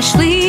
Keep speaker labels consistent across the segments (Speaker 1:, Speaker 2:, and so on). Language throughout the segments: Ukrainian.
Speaker 1: freshly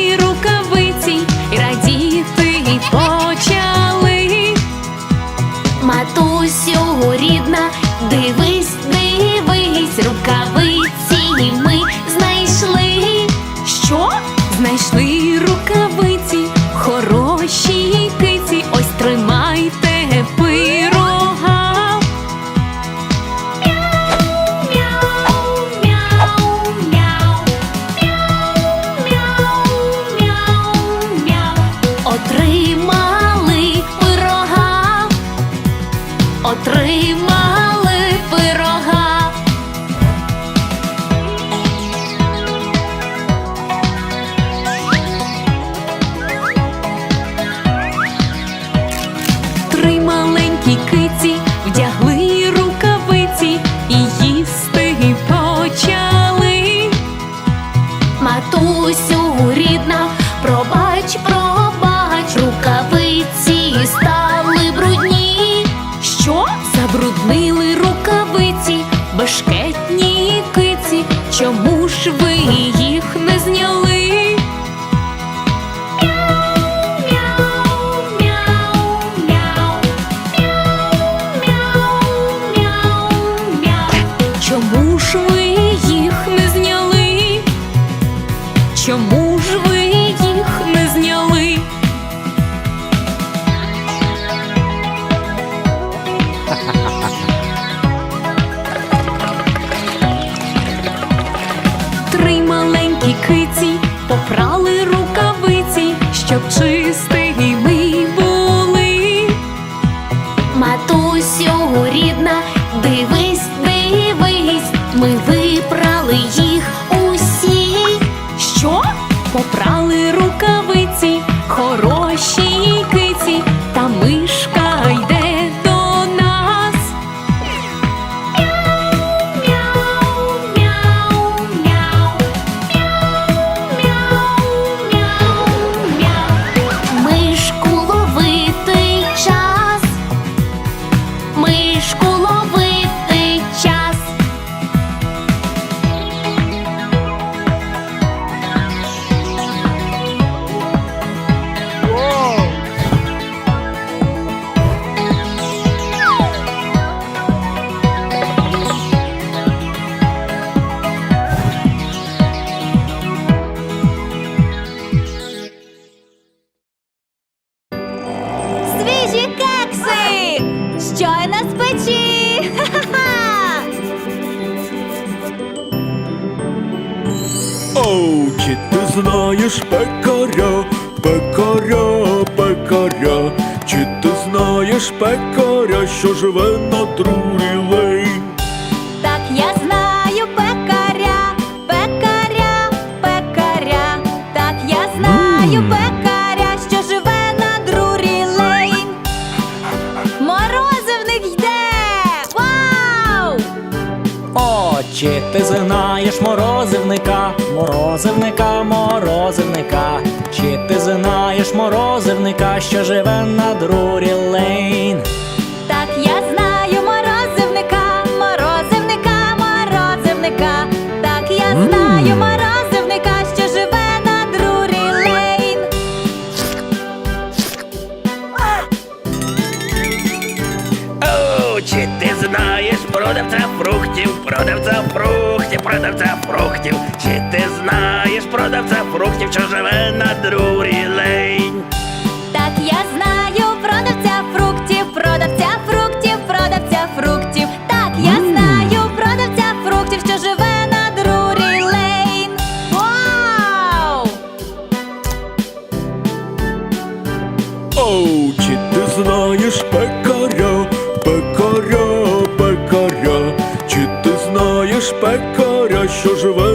Speaker 1: Чому Щоб чистими були. Матусю рідна, дивись, дивись, ми випрали їх усі. Що? Попрали рукавиці, хороші
Speaker 2: Кекси! Щойно з печі! Ха-ха-ха!
Speaker 3: Оу, чи ти знаєш пекаря, пекаря, пекаря, чи ти знаєш пекаря, що живе на Друрі Лейн?
Speaker 2: Так я знаю
Speaker 4: чи ти знаєш морозивника, морозивника, морозивника, чи ти знаєш морозивника, що живе на Друрі Лейн?
Speaker 5: Продавця фруктів, чи ти знаєш продавця фруктів, що живе на Друрі Лейн?
Speaker 2: Так я знаю продавця фруктів, продавця фруктів, продавця фруктів. Так я знаю продавця фруктів, що живе на Друрі Лейн. Вау!
Speaker 3: Оу, чи ти знаєш пекаря, пекаря, пекаря, чи ти знаєш пекаря, що живе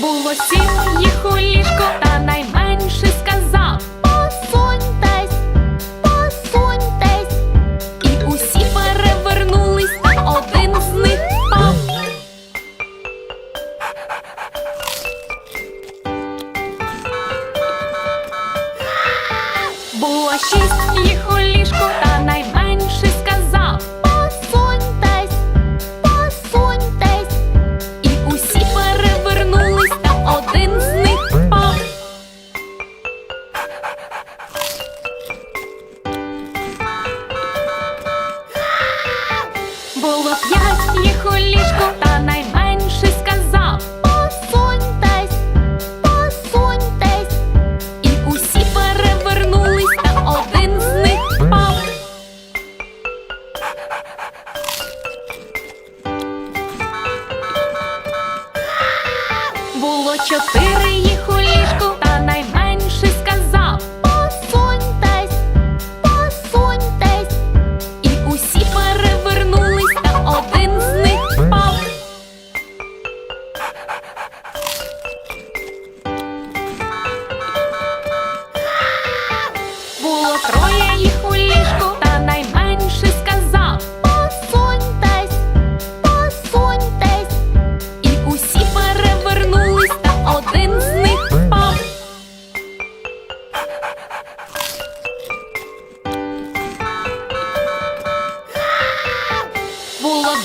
Speaker 1: Було сім їх у ліжко та найменше.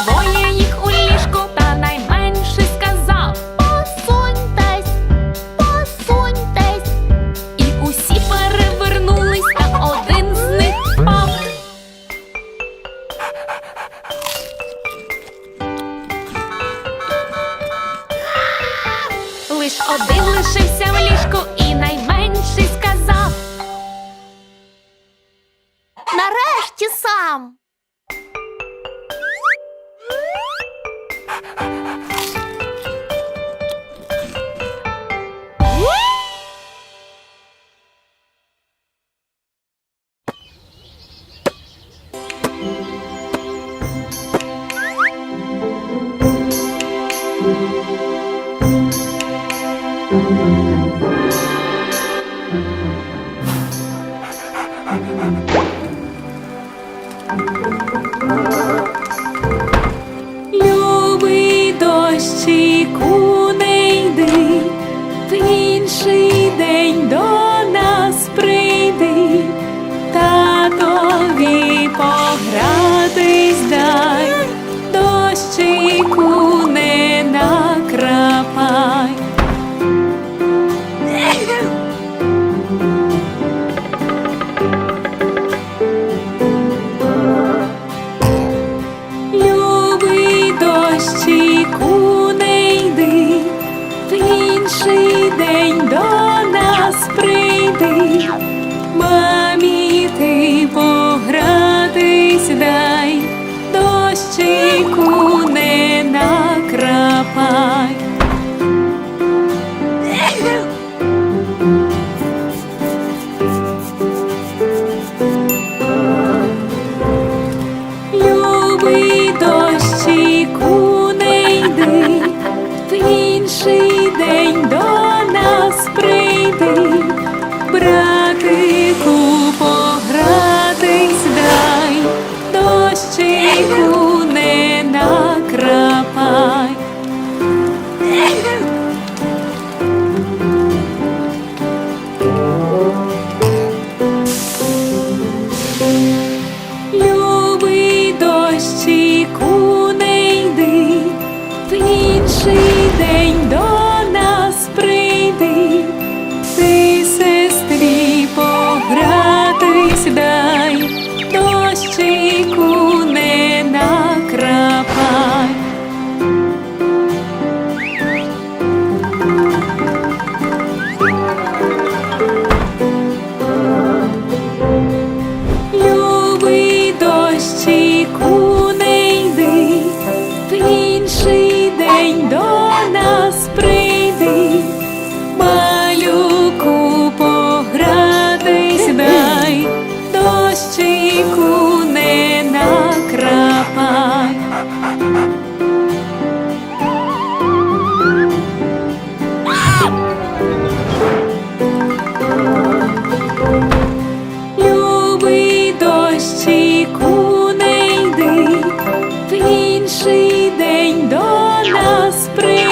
Speaker 1: двоє їх у ліжку, та найменший сказав Посуньтесь, посуньтесь. І усі перевернулись, та один з них впав. Лиш один лишився в ліжку. Thank you. 对 до нас прийшов.